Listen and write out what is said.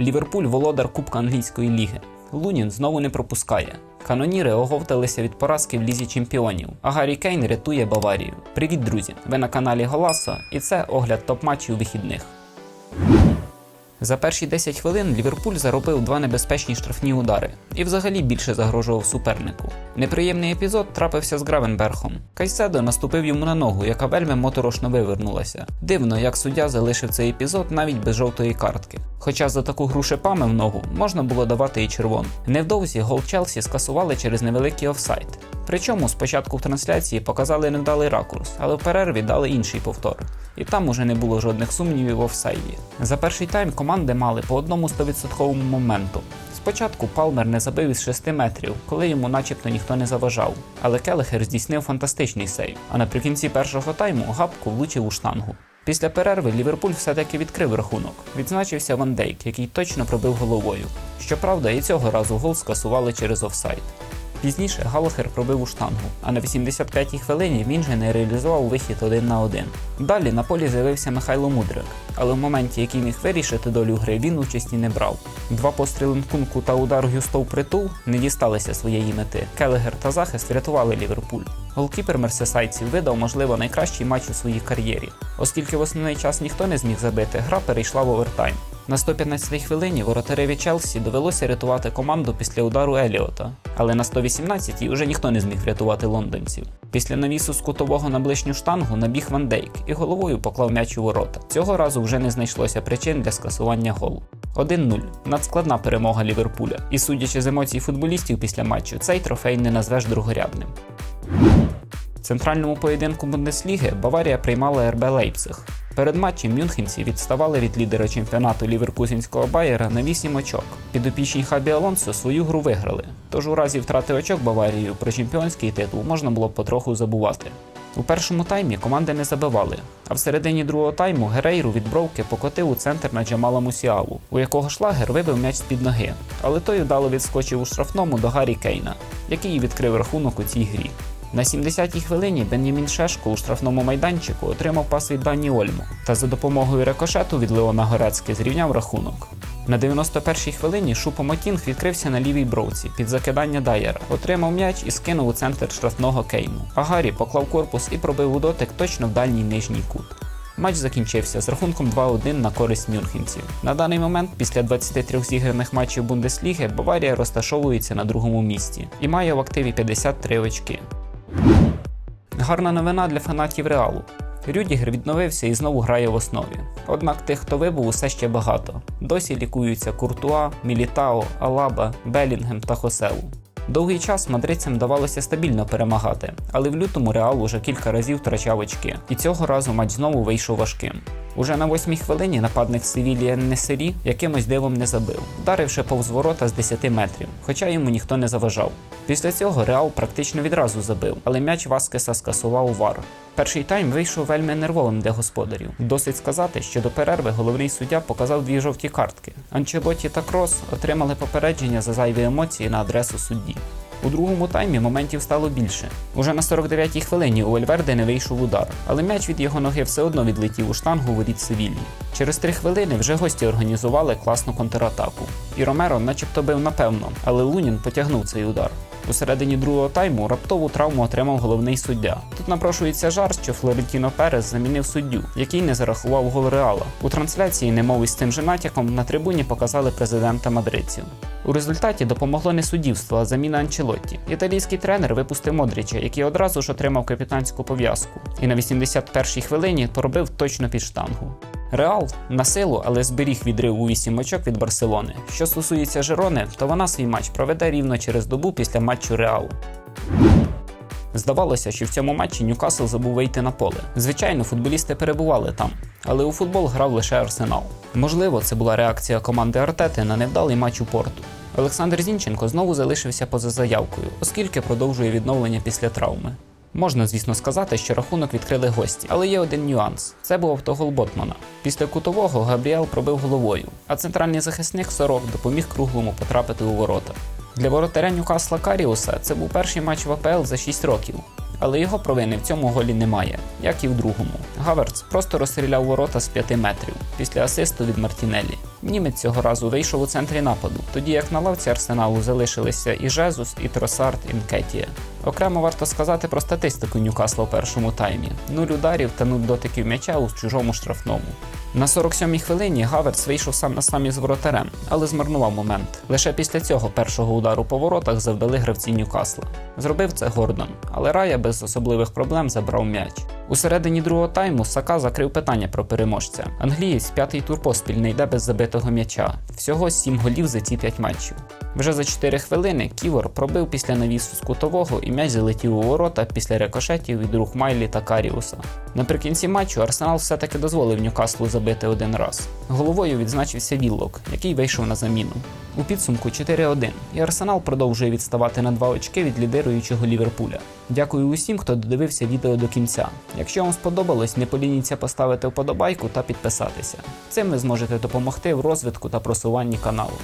Ліверпуль володар Кубка англійської ліги. Лунін знову не пропускає. Каноніри оговталися від поразки в лізі чемпіонів, а Гаррі Кейн рятує Баварію. Привіт, друзі! Ви на каналі Голасо, і це огляд топ-матчів вихідних. За перші 10 хвилин Ліверпуль заробив два небезпечні штрафні удари і взагалі більше загрожував супернику. Неприємний епізод трапився з Гравенберхом. Кайседо наступив йому на ногу, яка вельми моторошно вивернулася. Дивно, як суддя залишив цей епізод навіть без жовтої картки. Хоча за таку гру шипами в ногу можна було давати і червону. Невдовзі гол Челсі скасували через невеликий офсайд. Причому спочатку в трансляції показали невдалий ракурс, але в перерві дали інший повтор. І там уже не було жодних сумнівів в офсайді. За перший тайм команди мали по одному 100% моменту. Спочатку Палмер не забив із 6 метрів, коли йому начебто ніхто не заважав. Але Келехер здійснив фантастичний сейв, а наприкінці першого тайму гапку влучив у штангу. Після перерви Ліверпуль все-таки відкрив рахунок. Відзначився Ван Дейк, який точно пробив головою. Щоправда, і цього разу гол скасували через офсайд. Пізніше Галахер пробив у штангу, а на 85-й хвилині він же не реалізував вихід один на один. Далі на полі з'явився Михайло Мудрик, але в моменті, який міг вирішити долю гри, він участі не брав. Два постріли Нкунку та удар Гюстов притул не дісталися своєї мети. Келегер та захист врятували Ліверпуль. Голкіпер мерсесайців видав, можливо, найкращий матч у своїй кар'єрі. Оскільки в основний час ніхто не зміг забити, гра перейшла в овертайм. На 115-й хвилині воротареві Челсі довелося рятувати команду після удару Еліота, але на 118-й уже ніхто не зміг врятувати лондонців. Після навісу з кутового на ближню штангу набіг Ван Дейк і головою поклав м'яч у ворота. Цього разу вже не знайшлося причин для скасування голу. 1-0. надскладна перемога Ліверпуля. І судячи з емоцій футболістів після матчу, цей трофей не назвеш другорядним. В центральному поєдинку Бундесліги Баварія приймала РБ Лейпциг. Перед матчем мюнхенці відставали від лідера чемпіонату ліверкузінського Байера на 8 очок. Підопічні Хабі Алонсо свою гру виграли. Тож у разі втрати очок Баварією про чемпіонський титул можна було потроху забувати. У першому таймі команди не забивали, а в середині другого тайму Герейру від бровки покотив у центр на Джамала Мусіалу, у якого шлагер вибив м'яч з-під ноги, але той вдало відскочив у штрафному до Гаррі Кейна, який відкрив рахунок у цій грі. На 70-й хвилині Бенямін Шешко у штрафному майданчику отримав пас від Дані Ольму та за допомогою рикошету від Леона Горецьки зрівняв рахунок. На 91-й хвилині Шупо Мотінг відкрився на лівій бровці під закидання Дайера, отримав м'яч і скинув у центр штрафного кейму. А Гаррі поклав корпус і пробив у дотик точно в дальній нижній кут. Матч закінчився з рахунком 2-1 на користь мюнхенців. На даний момент, після 23 зіграних матчів Бундесліги, Баварія розташовується на другому місці і має в активі 53 очки. Гарна новина для фанатів Реалу. Рюдігер відновився і знову грає в основі. Однак тих, хто вибув, усе ще багато. Досі лікуються Куртуа, Мілітао, Алаба, Белінгем та Хоселу. Довгий час мадридцям давалося стабільно перемагати, але в лютому Реал уже кілька разів втрачав очки, і цього разу матч знову вийшов важким. Уже на восьмій хвилині нападник Севілія Несері якимось дивом не забив, вдаривши повз ворота з 10 метрів, хоча йому ніхто не заважав. Після цього Реал практично відразу забив, але м'яч Васкеса скасував вар. Перший тайм вийшов вельми нервовим для господарів. Досить сказати, що до перерви головний суддя показав дві жовті картки. Анчелоті та Крос отримали попередження за зайві емоції на адресу судді. У другому таймі моментів стало більше. Уже на 49-й хвилині у Вельверди не вийшов удар, але м'яч від його ноги все одно відлетів у штангу воріт Севілії. Через три хвилини вже гості організували класну контратаку. І Ромеро начебто бив напевно, але Лунін потягнув цей удар. У середині другого тайму раптову травму отримав головний суддя. Тут напрошується жарт, що Флорентіно Перес замінив суддю, який не зарахував гол Реала. У трансляції, немов із цим же натяком, на трибуні показали президента мадридців. У результаті допомогло не суддівство, а заміна Анчелотті. Італійський тренер випустив Модріча, який одразу ж отримав капітанську пов'язку, і на 81-й хвилині поробив точно під штангу. Реал на силу, але зберіг відрив у 8 очок від Барселони. Що стосується Жерони, то вона свій матч проведе рівно через добу після матчу Реалу. Здавалося, що в цьому матчі Ньюкасл забув вийти на поле. Звичайно, футболісти перебували там, але у футбол грав лише Арсенал. Можливо, це була реакція команди Артети на невдалий матч у порту. Олександр Зінченко знову залишився поза заявкою, оскільки продовжує відновлення після травми. Можна, звісно, сказати, що рахунок відкрили гості, але є один нюанс: це був автогол Ботмана. Після кутового Габріел пробив головою, а центральний захисник Сорок допоміг круглому потрапити у ворота. Для воротаря Ньюкасла Каріуса це був перший матч в АПЛ за 6 років. Але його провини в цьому голі немає, як і в другому. Гаверц просто розстріляв ворота з 5 метрів після асисту від Мартінеллі. Німець цього разу вийшов у центрі нападу, тоді як на лавці арсеналу залишилися і Жезус, і Тросард, і Нкетія. Окремо варто сказати про статистику Ньюкасла в першому таймі: нуль ударів та нуль дотиків м'яча у чужому штрафному. На 47-й хвилині Гаверц вийшов сам на самі з воротарем, але змарнував момент. Лише після цього першого удару по воротах завдали гравці Ньюкасла. Зробив це Гордон, але Рая без особливих проблем забрав м'яч. У середині другого тайму Сака закрив питання про переможця. Англієць п'ятий тур поспіль не йде без забитого м'яча. Всього 7 голів за ці 5 матчів. Вже за 4 хвилини Ківор пробив після навісу з кутового і м'яч залетів у ворота після рикошетів від рук Майлі та Каріуса. Наприкінці матчу Арсенал все-таки дозволив Ньюкаслу забити один раз. Головою відзначився Віллок, який вийшов на заміну. У підсумку 4-1, і Арсенал продовжує відставати на 2 очки від лідируючого Ліверпуля. Дякую усім, хто додивився відео до кінця. Якщо вам сподобалось, не полініться поставити вподобайку та підписатися. Цим ви зможете допомогти в розвитку та просуванні каналу.